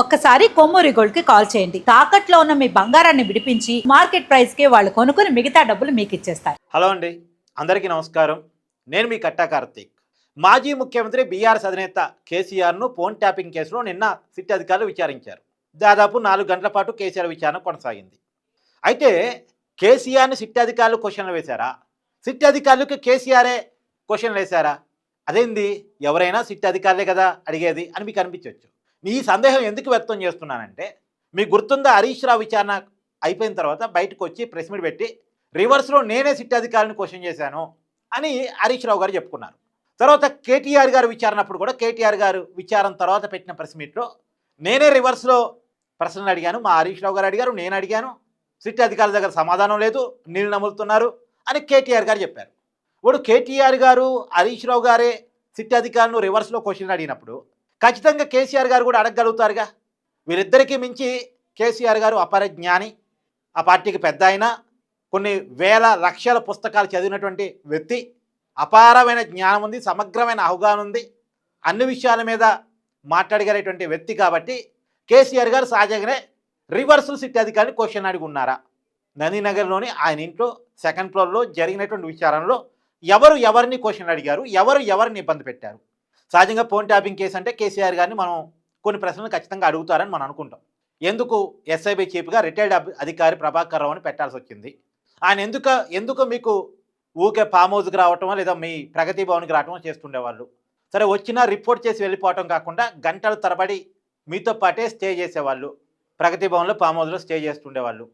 ఒక్కసారి కొమ్మూరి గోల్డ్కి కాల్ చేయండి. తాకట్లో ఉన్న మీ బంగారాన్ని విడిపించి మార్కెట్ ప్రైస్కి వాళ్ళు కొనుక్కుని మిగతా డబ్బులు మీకు ఇచ్చేస్తారు. హలో అండి. అందరికీ నమస్కారం. నేను మీ కట్టా కార్తీక్. మాజీ ముఖ్యమంత్రి బీఆర్ఎస్ అధినేత కేసీఆర్ను ఫోన్ ట్యాపింగ్ కేసులో నిన్న సిట్ అధికారులు విచారించారు. దాదాపు నాలుగు గంటల పాటు కేసీఆర్ విచారణ కొనసాగింది. అయితే కేసీఆర్ని సిట్ అధికారులు క్వశ్చన్లు వేశారా? సిట్ అధికారులకు కేసీఆరే క్వశ్చన్లు వేశారా? అదేంది? ఎవరైనా సిట్ అధికారులే కదా అడిగేది అని మీకు అనిపించవచ్చు ఈ సందేహం ఎందుకు వ్యక్తం చేస్తున్నానంటే మీకు గుర్తుందా హరీష్ రావు విచారణ అయిపోయిన తర్వాత బయటకు వచ్చి ప్రెస్ మీట్ పెట్టి రివర్స్లో నేనే సిట్ అధికారిని క్వశ్చన్ చేశాను అని హరీష్ రావు గారు చెప్పుకున్నారు. తర్వాత కేటీఆర్ గారు విచారణప్పుడు కూడా కేటీఆర్ గారు విచారణ తర్వాత పెట్టిన ప్రెస్ మీట్లో నేనే రివర్స్లో ప్రశ్నలు అడిగాను మా హరీష్ రావు గారు అడిగారు నేను అడిగాను సిట్ అధికారుల దగ్గర సమాధానం లేదు నీళ్ళు నములుతున్నారు అని కేటీఆర్ గారు చెప్పారు. ఇప్పుడు కేటీఆర్ గారు హరీష్ రావు గారే సిట్ అధికారులను రివర్స్లో క్వశ్చన్ అడిగినప్పుడు ఖచ్చితంగా కేసీఆర్ గారు కూడా అడగగలుగుతారుగా. వీరిద్దరికీ మించి కేసీఆర్ గారు అపర జ్ఞాని ఆ పార్టీకి పెద్ద ఆయన కొన్ని వేల లక్షల పుస్తకాలు చదివినటువంటి వ్యక్తి అపారమైన జ్ఞానం ఉంది సమగ్రమైన అవగాహన ఉంది అన్ని విషయాల మీద మాట్లాడగలిగేటువంటి వ్యక్తి కాబట్టి కేసీఆర్ గారు సహజంగానే రివర్సల్ సిట్ అధికారిని క్వశ్చన్ అడిగి ఉన్నారా? నందినగర్లోని ఆయన ఇంట్లో సెకండ్ ఫ్లోర్లో జరిగినటువంటి విచారణలో ఎవరు ఎవరిని క్వశ్చన్ అడిగారు? ఎవరు ఎవరిని ఇబ్బంది పెట్టారు? సహజంగా ఫోన్ ట్యాపింగ్ కేసు అంటే కేసీఆర్ గారిని మనం కొన్ని ప్రశ్నలు ఖచ్చితంగా అడుగుతారని మనం అనుకుంటాం. ఎందుకు ఎస్ఐబి చీఫ్గా రిటైర్డ్ అధికారి ప్రభాకర్ రావు అని పెట్టాల్సి వచ్చింది? ఆయన ఎందుకు ఎందుకు మీకు ఊకే ఫామ్ హౌస్కి రావటం లేదా మీ ప్రగతి భవన్కి రావటం చేస్తుండేవాళ్ళు? సరే వచ్చినా రిపోర్ట్ చేసి వెళ్ళిపోవటం కాకుండా గంటల తరబడి మీతో పాటే స్టే చేసేవాళ్ళు. ప్రగతి భవన్లో ఫామ్ హౌస్లో స్టే చేస్తుండేవాళ్ళు.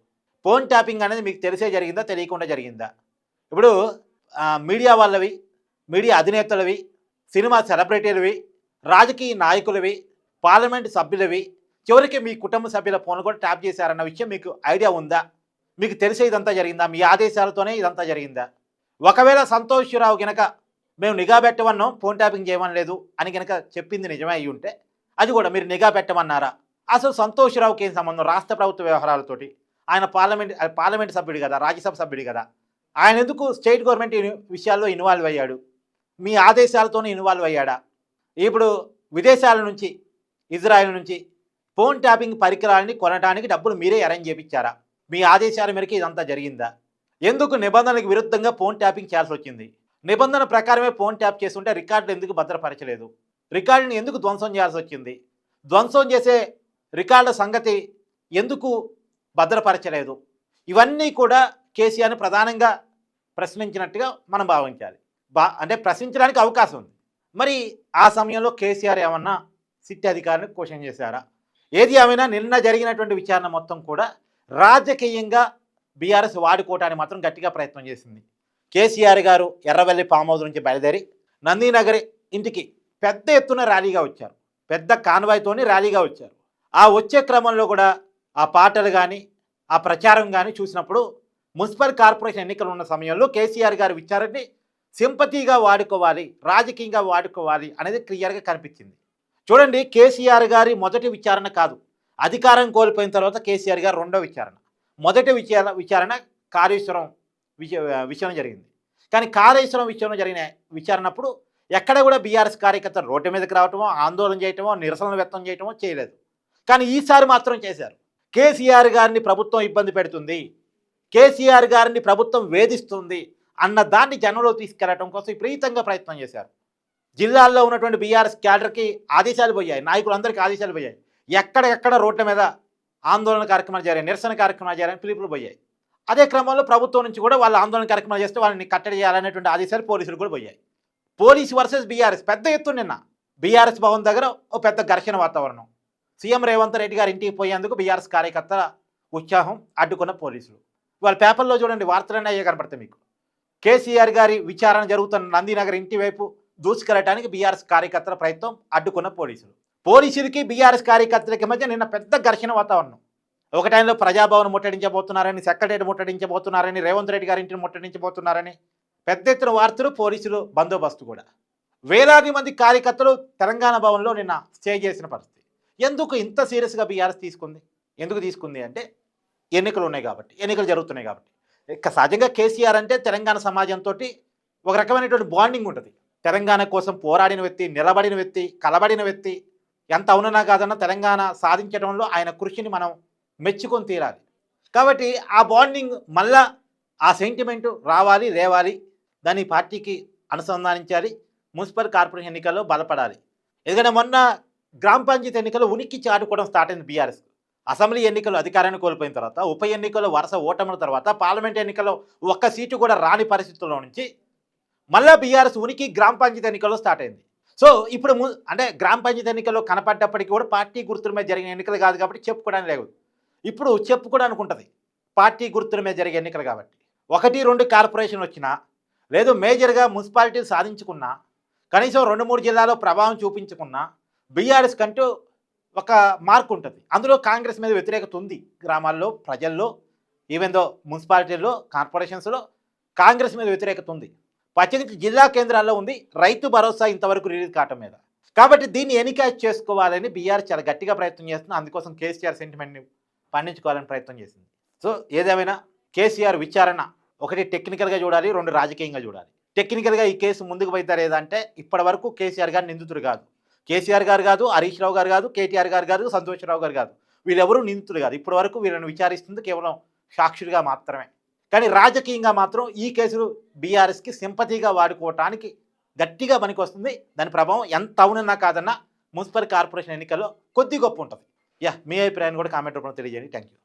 ఫోన్ ట్యాపింగ్ అనేది మీకు తెలిసే జరిగిందా? తెలియకుండా జరిగిందా? ఇప్పుడు మీడియా వాళ్ళవి మీడియా అధినేతలవి సినిమా సెలబ్రిటీలవి రాజకీయ నాయకులవి పార్లమెంట్ సభ్యులవి చివరికి మీ కుటుంబ సభ్యుల ఫోన్లు కూడా ట్యాప్ చేశారన్న విషయం మీకు ఐడియా ఉందా? మీకు తెలిసే ఇదంతా జరిగిందా? మీ ఆదేశాలతోనే ఇదంతా జరిగిందా? ఒకవేళ సంతోష్రావు గనక మేము నిఘా పెట్టమన్నాం ఫోన్ ట్యాపింగ్ చేయమని లేదు అని గనక చెప్పింది నిజమే అయి ఉంటే అది కూడా మీరు నిఘా పెట్టమన్నారా? అసలు సంతోష్రావుకి ఏం సంబంధం? రాష్ట్ర ప్రభుత్వ వ్యవహారాలతోటి. ఆయన పార్లమెంట్ పార్లమెంట్ సభ్యుడు కదా రాజ్యసభ సభ్యుడు కదా. ఆయన ఎందుకు స్టేట్ గవర్నమెంట్ విషయాల్లో ఇన్వాల్వ్ అయ్యాడు? మీ ఆదేశాలతోనే ఇన్వాల్వ్ అయ్యాడా? ఇప్పుడు విదేశాల నుంచి ఇజ్రాయెల్ నుంచి ఫోన్ ట్యాపింగ్ పరికరాలని కొనడానికి డబ్బులు మీరే అరేంజ్ చేయించారా మీ ఆదేశాల మేరకు ఇదంతా జరిగిందా? ఎందుకు నిబంధనలకు విరుద్ధంగా ఫోన్ ట్యాపింగ్ చేయాల్సి వచ్చింది? నిబంధన ప్రకారమే ఫోన్ ట్యాప్ చేస్తుంటే రికార్డులు ఎందుకు భద్రపరచలేదు? రికార్డుని ఎందుకు ధ్వంసం చేయాల్సి వచ్చింది? ధ్వంసం చేసే రికార్డుల సంగతి ఎందుకు భద్రపరచలేదు? ఇవన్నీ కూడా కేసీఆర్ని ప్రధానంగా ప్రశ్నించినట్టుగా మనం భావించాలి. బా అంటే ప్రశ్నించడానికి అవకాశం ఉంది. మరి ఆ సమయంలో కేసీఆర్ ఏమన్నా సిట్ అధికారిని క్వశ్చన్ చేశారా? ఏది ఏమైనా నిన్న జరిగినటువంటి విచారణ మొత్తం కూడా రాజకీయంగా బీఆర్ఎస్ వాడుకోవటానికి మాత్రం గట్టిగా ప్రయత్నం చేసింది. కేసీఆర్ గారు ఎర్రవెల్లి ఫామ్ హౌస్ నుంచి బయలుదేరి నందీనగర్ ఇంటికి పెద్ద ఎత్తున ర్యాలీగా వచ్చారు. పెద్ద కాన్వాయ్తోని ర్యాలీగా వచ్చారు. ఆ వచ్చే క్రమంలో కూడా ఆ పాటలు కానీ ఆ ప్రచారం కానీ చూసినప్పుడు మున్సిపల్ కార్పొరేషన్ ఎన్నికలు ఉన్న సమయంలో కేసీఆర్ గారి విచారణని సింపతిగా వాడుకోవాలి రాజకీయంగా వాడుకోవాలి అనేది క్లియర్గా కనిపించింది. చూడండి కేసీఆర్ గారి మొదటి విచారణ కాదు. అధికారం కోల్పోయిన తర్వాత కేసీఆర్ గారు రెండో విచారణ. మొదటి విచార విచారణ కాళేశ్వరం విషయం జరిగింది. కానీ కాళేశ్వరం విషయంలో జరిగిన విచారణప్పుడు ఎక్కడ కూడా బీఆర్ఎస్ కార్యకర్తలు రోడ్డు మీదకి రావటమో ఆందోళన చేయటమో నిరసనలు వ్యక్తం చేయటమో చేయలేదు. కానీ ఈసారి మాత్రం చేశారు. కేసీఆర్ గారిని ప్రభుత్వం ఇబ్బంది పెడుతుంది. కేసీఆర్ గారిని ప్రభుత్వం వేధిస్తుంది. అన్న దాన్ని జనంలో తీసుకెళ్ళడం కోసం విపరీతంగా ప్రయత్నం చేశారు. జిల్లాల్లో ఉన్నటువంటి బీఆర్ఎస్ క్యాడర్కి ఆదేశాలు పోయాయి. నాయకులందరికీ ఆదేశాలు పోయాయి. ఎక్కడెక్కడ రోడ్ల మీద ఆందోళన కార్యక్రమాలు చేయాలి నిరసన కార్యక్రమాలు చేయాలని పిలుపులు పోయాయి. అదే క్రమంలో ప్రభుత్వం నుంచి కూడా వాళ్ళ ఆందోళన కార్యక్రమాలు చేస్తే వాళ్ళని కట్టడి చేయాలనేటువంటి ఆదేశాలు పోలీసులు కూడా పోయాయి. పోలీసు వర్సెస్ బీఆర్ఎస్ పెద్ద ఎత్తు నిన్న బీఆర్ఎస్ భవన్ దగ్గర ఓ పెద్ద ఘర్షణ వాతావరణం. సీఎం రేవంత్ రెడ్డి గారి ఇంటికి పోయేందుకు బీఆర్ఎస్ కార్యకర్తల ఉత్సాహం అడ్డుకున్న పోలీసులు. వాళ్ళ పేపర్లో చూడండి వార్తలన్నీ అయ్యే కనపడతాయి మీకు. కేసీఆర్ గారి విచారణ జరుగుతున్న నందినగర్ ఇంటి వైపు దూసుకెళ్ళటానికి బీఆర్ఎస్ కార్యకర్తల ప్రయత్నం అడ్డుకున్న పోలీసులు. పోలీసులకి బీఆర్ఎస్ కార్యకర్తలకి మధ్య నిన్న పెద్ద ఘర్షణ వాతావరణం. ఒక టైంలో ప్రజాభవన్ ముట్టడించబోతున్నారని సెక్రటరీ ముట్టడించబోతున్నారని రేవంత్ రెడ్డి గారి ఇంటిని ముట్టడించబోతున్నారని పెద్ద ఎత్తున వార్తలు పోలీసులు బందోబస్తు కూడా. వేలాది మంది కార్యకర్తలు తెలంగాణ భవన్లో నిన్న స్టే చేసిన పరిస్థితి. ఎందుకు ఇంత సీరియస్గా బీఆర్ఎస్ తీసుకుంది? ఎందుకు తీసుకుంది అంటే ఎన్నికలు ఉన్నాయి కాబట్టి ఎన్నికలు జరుగుతున్నాయి కాబట్టి. సహజంగా కేసీఆర్ అంటే తెలంగాణ సమాజంతో ఒక రకమైనటువంటి బాండింగ్ ఉంటుంది. తెలంగాణ కోసం పోరాడిన వ్యక్తి నిలబడిన వ్యక్తి కలబడిన వ్యక్తి ఎంత అవునన్నా కాదన్నా తెలంగాణ సాధించడంలో ఆయన కృషిని మనం మెచ్చుకొని తీరాలి. కాబట్టి ఆ బాండింగ్ మళ్ళా ఆ సెంటిమెంట్ రావాలి లేవాలి దాన్ని పార్టీకి అనుసంధానించాలి. మున్సిపల్ కార్పొరేషన్ ఎన్నికల్లో బలపడాలి. ఎందుకంటే మొన్న గ్రామ పంచాయతీ ఎన్నికలు ఉనికి చాటుకోవడం స్టార్ట్ అయింది బీఆర్ఎస్ అసెంబ్లీ ఎన్నికలు అధికారాన్ని కోల్పోయిన తర్వాత ఉప ఎన్నికలు వరుస ఓటముల తర్వాత పార్లమెంట్ ఎన్నికల్లో ఒక్క సీటు కూడా రాని పరిస్థితుల్లో నుంచి మళ్ళా బీఆర్ఎస్ ఉనికి గ్రామ పంచాయతీ ఎన్నికల్లో స్టార్ట్ అయింది. సో ఇప్పుడు ము- అంటే గ్రామ పంచాయతీ ఎన్నికల్లో కనపడ్డప్పటికీ కూడా పార్టీ గుర్తుల మీద జరిగిన ఎన్నికలు కాదు కాబట్టి చెప్పుకోవడానికి లేదు. ఇప్పుడు చెప్పుకోవడానికి ఉంటుంది. పార్టీ గుర్తుల మీద జరిగే ఎన్నికలు కాబట్టి. ఒకటి రెండు కార్పొరేషన్ వచ్చినా లేదు మేజర్గా మున్సిపాలిటీలు సాధించుకున్నా కనీసం రెండు మూడు జిల్లాలో ప్రభావం చూపించుకున్నా బీఆర్ఎస్ కంటూ ఒక మార్క్ ఉంటుంది. అందులో కాంగ్రెస్ మీద వ్యతిరేకత ఉంది గ్రామాల్లో ప్రజల్లో ఈవెన్ దో మున్సిపాలిటీల్లో కార్పొరేషన్స్లో కాంగ్రెస్ మీద వ్యతిరేకత ఉంది. పచ్చనికి జిల్లా కేంద్రాల్లో ఉంది. రైతు భరోసా ఇంతవరకు రిలీజ్ కావటం మీద. కాబట్టి దీన్ని ఎన్నికాజ్ చేసుకోవాలని బీఆర్ చాలా గట్టిగా ప్రయత్నం చేస్తుంది. అందుకోసం కేసీఆర్ సెంటిమెంట్ని పండించుకోవాలని ప్రయత్నం చేసింది. సో ఏదేమైనా కేసీఆర్ విచారణ ఒకటి టెక్నికల్గా చూడాలి రెండు రాజకీయంగా చూడాలి. టెక్నికల్గా ఈ కేసు ముందుకు పోతారు ఏదంటే ఇప్పటి వరకు కేసీఆర్ గారు నిందితుడు కాదు. కేసీఆర్ గారు కాదు హరీష్ రావు గారు కాదు కేటీఆర్ గారు కాదు సంతోషరావు గారు కాదు. వీళ్ళెవరూ నిందితులు కాదు. ఇప్పటి వరకు వీళ్ళని విచారిస్తుంది కేవలం సాక్షులుగా మాత్రమే. కానీ రాజకీయంగా మాత్రం ఈ కేసులు బీఆర్ఎస్కి సింపతిగా వాడుకోవటానికి గట్టిగా పనికొస్తుంది. దాని ప్రభావం ఎంత అవునన్నా కాదన్నా మున్సిపల్ కార్పొరేషన్ ఎన్నికల్లో కొద్ది గొప్ప ఉంటుంది. యా మీ అభిప్రాయాన్ని కూడా కామెంట్ రూపంలో తెలియజేయండి. Thank you